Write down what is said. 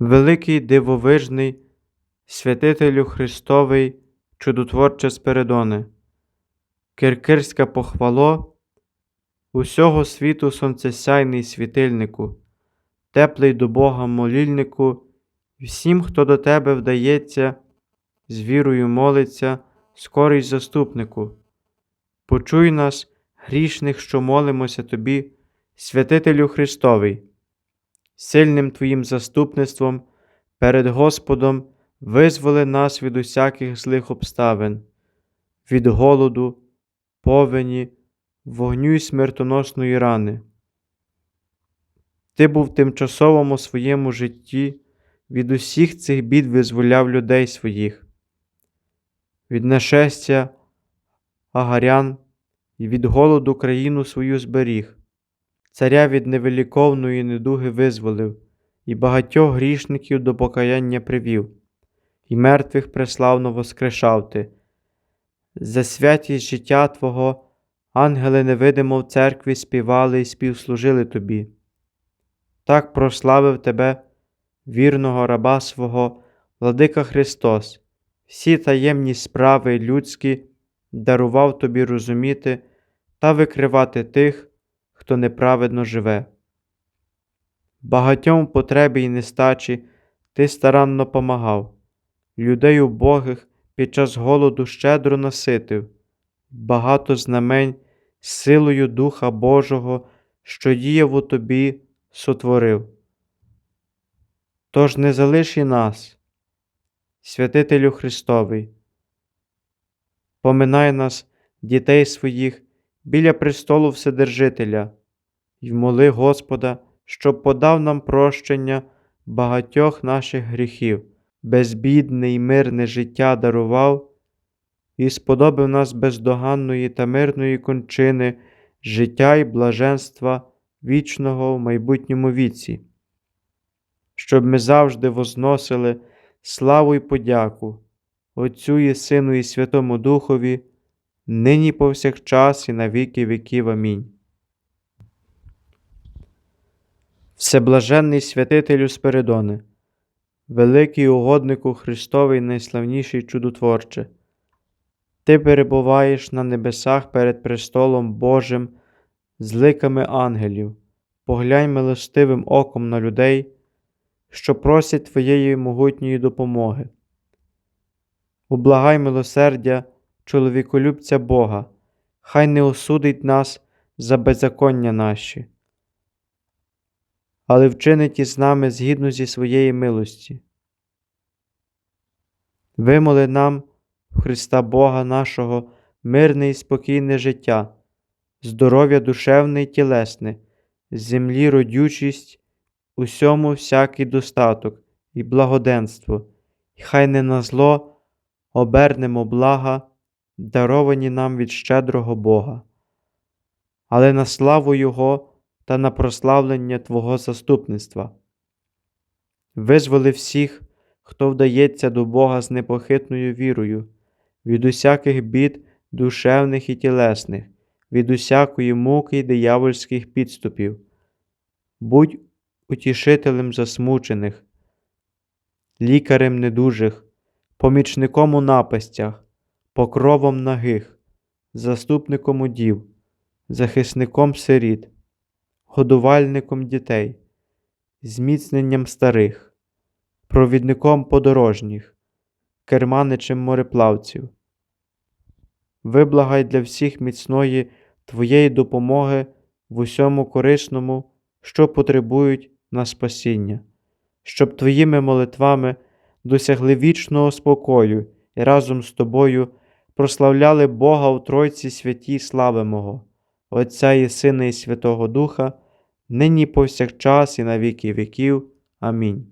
Великий дивовижний, святителю Христовий, чудотворче Спиридоне, Киркирська похвало, усього світу сонцесяйний світильнику, теплий до Бога молільнику, всім, хто до тебе вдається, з вірою молиться, скорий заступнику. Почуй нас, грішних, що молимося тобі, святителю Христовий, сильним Твоїм заступництвом перед Господом визволи нас від усяких злих обставин, від голоду, повені, вогню й смертоносної рани. Ти був в тимчасовому своєму житті, від усіх цих бід визволяв людей своїх, від нашестя агарян і від голоду країну свою зберіг, царя від невеликовної недуги визволив, і багатьох грішників до покаяння привів, і мертвих преславно воскрешав ти. За святість життя Твого ангели невидимо в церкві співали і співслужили тобі. Так прославив тебе, вірного раба свого, владика Христос, всі таємні справи людські дарував тобі розуміти та викривати тих, хто неправедно живе. Багатьом потребі й нестачі ти старанно помагав, людей убогих під час голоду щедро наситив, багато знамень силою Духа Божого, що діяв у тобі, сотворив. Тож не залиш і нас, святителю Христовий, поминай нас, дітей своїх, біля престолу Вседержителя, і вмоли Господа, щоб подав нам прощення багатьох наших гріхів, безбідне й мирне життя дарував і сподобив нас бездоганної та мирної кончини, життя й блаженства вічного в майбутньому віці, щоб ми завжди возносили славу й подяку Отцю і Сину і Святому Духові, нині повсякчас і на віки віків. Амінь. Всеблаженний святителю Спиридоне, великий угоднику Христовий найславніший чудотворче, Ти перебуваєш на небесах перед престолом Божим з ликами ангелів, поглянь милостивим оком на людей, що просять Твоєї могутньої допомоги. Ублагай милосердя, чоловіколюбця Бога, хай не осудить нас за беззаконня наші, але вчинить із нами згідно зі своєї милості. Вимоли нам, в Христа Бога нашого, мирне і спокійне життя, здоров'я душевне і тілесне, землі родючість, усьому всякий достаток і благоденство, і хай не на зло обернемо блага, даровані нам від щедрого Бога, але на славу Його та на прославлення Твого заступництва. Визволи всіх, хто вдається до Бога з непохитною вірою, від усяких бід душевних і тілесних, від усякої муки й диявольських підступів. Будь утішителем засмучених, лікарем недужих, помічником у напастях, покровом нагих, заступником удів, захисником сиріт, годувальником дітей, зміцненням старих, провідником подорожніх, керманичем мореплавців. Виблагай для всіх міцної Твоєї допомоги в усьому корисному, що потребують на спасіння, щоб Твоїми молитвами досягли вічного спокою і разом з тобою прославляли Бога у Тройці святій слави Мого, Отця і Сина, і Святого Духа, нині повсякчас і на віки віків. Амінь.